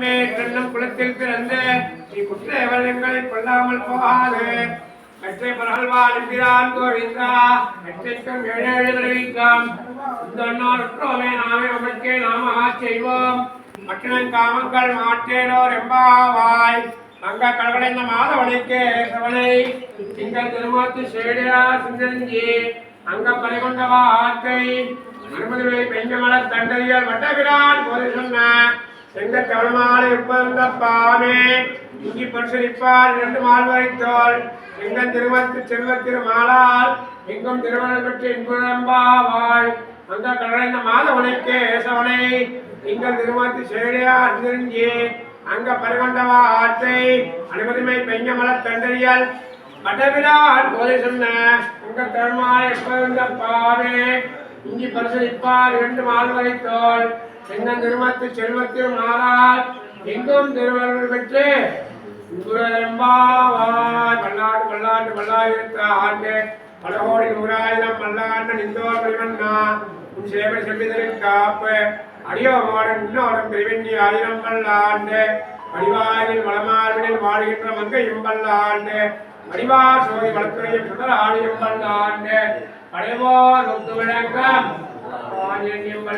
கண்ணம் குளத்தில் பிறந்த நீ குற்றவர்களை கொள்ளாமல் போகாது. வெற்றை பரல்வாள் என்கிறான் கோவிந்தா வெற்றைக்கும் ஏழேழு விளைவிക്കാം இந்த நாமே உமக்கே நாம செய்வோம். மற்றவன் காமங்கள் மாற்றேனோர் எம்பாவாய். அங்க கடகடைந்த மாதவனைக்கு சவனை திங்கள் திருமாத்து சேடியா சிந்தஞ்சி அங்க அனுமதிவை பெஞ்சமலர் வட்டபிரான் போது சொன்ன. செங்க தவளமாலை உட்பந்த பாமே இங்கி பரிசரிப்பார் இரண்டு மால்வரை தோல். எங்கள் திருமத்து செல்வ திருமாலால் எங்கும் திருமணம் பெற்று இன்புறம்பாவாய் அந்த கடந்த மாத உனைக்கே ஏசவனை எங்கள் திருமத்து சேடியா சிந்தஞ்சி அங்க பரிகொண்ட ஆற்றை அனுமதிமை பெஞ்சமலர் தண்டறியல். பட்டவிழா போதை சொன்ன உங்க தருமாலை உட்பந்த பாமே இஞ்சி பரிசளிப்பார் வேண்டும் மால்வரை தோல். செங்கன் திருமத்து செல்வத்தில் மாறால் எங்கும் திருவள்ளுவர் பெற்று குரம்பாவாய் பல்லாண்டு பல்லாண்டு பல்லாயிரத்து ஆண்டு. பல கோடி நூறாயிரம் பல்லாண்டு நின்றோர் பெருமன்னா உன் சேவை செல்விதலின் காப்பு. அடியோமாடன் இன்னோடும் பெருவெண்ணி ஆயிரம் பல்லாண்டு. மடிவாயில் வளமார்களில் வாழ்கின்ற மங்கை பல்லாண்டு வடிவார் சோதி வளத்துறையும் சுடர் ஆடு பல்லாண்டு படைவோர் ஒத்து விளக்கம்.